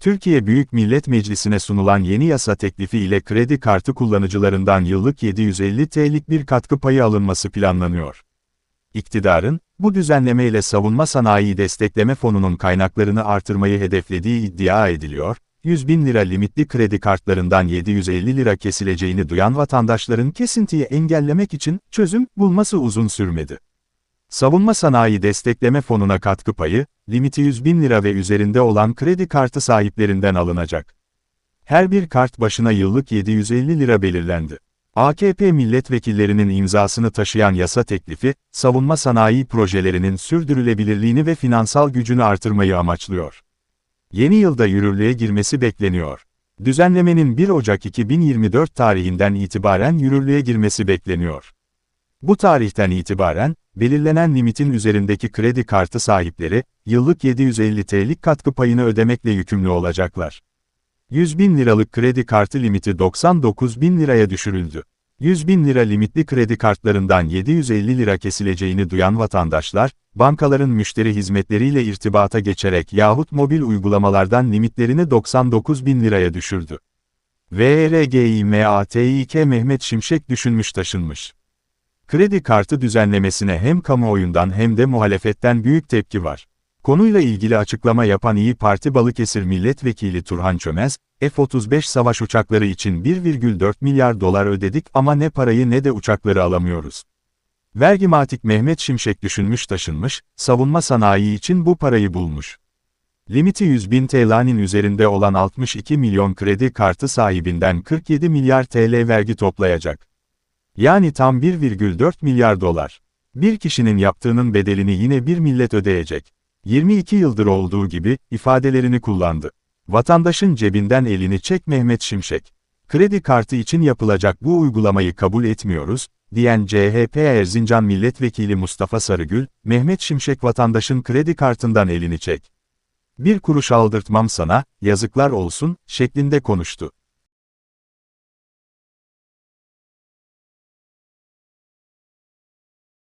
Türkiye Büyük Millet Meclisi'ne sunulan yeni yasa teklifi ile kredi kartı kullanıcılarından yıllık 750 TL'lik bir katkı payı alınması planlanıyor. İktidarın, bu düzenleme ile savunma sanayi destekleme fonunun kaynaklarını artırmayı hedeflediği iddia ediliyor, 100 bin lira limitli kredi kartlarından 750 lira kesileceğini duyan vatandaşların kesintiyi engellemek için çözüm bulması uzun sürmedi. Savunma Sanayi Destekleme Fonu'na katkı payı, limiti 100 bin lira ve üzerinde olan kredi kartı sahiplerinden alınacak. Her bir kart başına yıllık 750 lira belirlendi. AKP milletvekillerinin imzasını taşıyan yasa teklifi, savunma sanayi projelerinin sürdürülebilirliğini ve finansal gücünü artırmayı amaçlıyor. Yeni yılda yürürlüğe girmesi bekleniyor. Düzenlemenin 1 Ocak 2024 tarihinden itibaren yürürlüğe girmesi bekleniyor. Bu tarihten itibaren, belirlenen limitin üzerindeki kredi kartı sahipleri, yıllık 750 TL'lik katkı payını ödemekle yükümlü olacaklar. 100 bin liralık kredi kartı limiti 99 bin liraya düşürüldü. 100 bin lira limitli kredi kartlarından 750 lira kesileceğini duyan vatandaşlar, bankaların müşteri hizmetleriyle irtibata geçerek yahut mobil uygulamalardan limitlerini 99 bin liraya düşürdü. VRGİMATİK Mehmet Şimşek düşünmüş taşınmış. Kredi kartı düzenlemesine hem kamuoyundan hem de muhalefetten büyük tepki var. Konuyla ilgili açıklama yapan İyi Parti Balıkesir Milletvekili Turhan Çömez, F-35 savaş uçakları için 1,4 milyar dolar ödedik ama ne parayı ne de uçakları alamıyoruz. Vergimatik Mehmet Şimşek düşünmüş taşınmış, savunma sanayi için bu parayı bulmuş. Limiti 100 bin TL'nin üzerinde olan 62 milyon kredi kartı sahibinden 47 milyar TL vergi toplayacak. Yani tam 1,4 milyar dolar. Bir kişinin yaptığının bedelini yine bir millet ödeyecek. 22 yıldır olduğu gibi, ifadelerini kullandı. Vatandaşın cebinden elini çek Mehmet Şimşek. Kredi kartı için yapılacak bu uygulamayı kabul etmiyoruz, diyen CHP Erzincan Milletvekili Mustafa Sarıgül, Mehmet Şimşek vatandaşın kredi kartından elini çek. Bir kuruş aldırtmam sana, yazıklar olsun, şeklinde konuştu.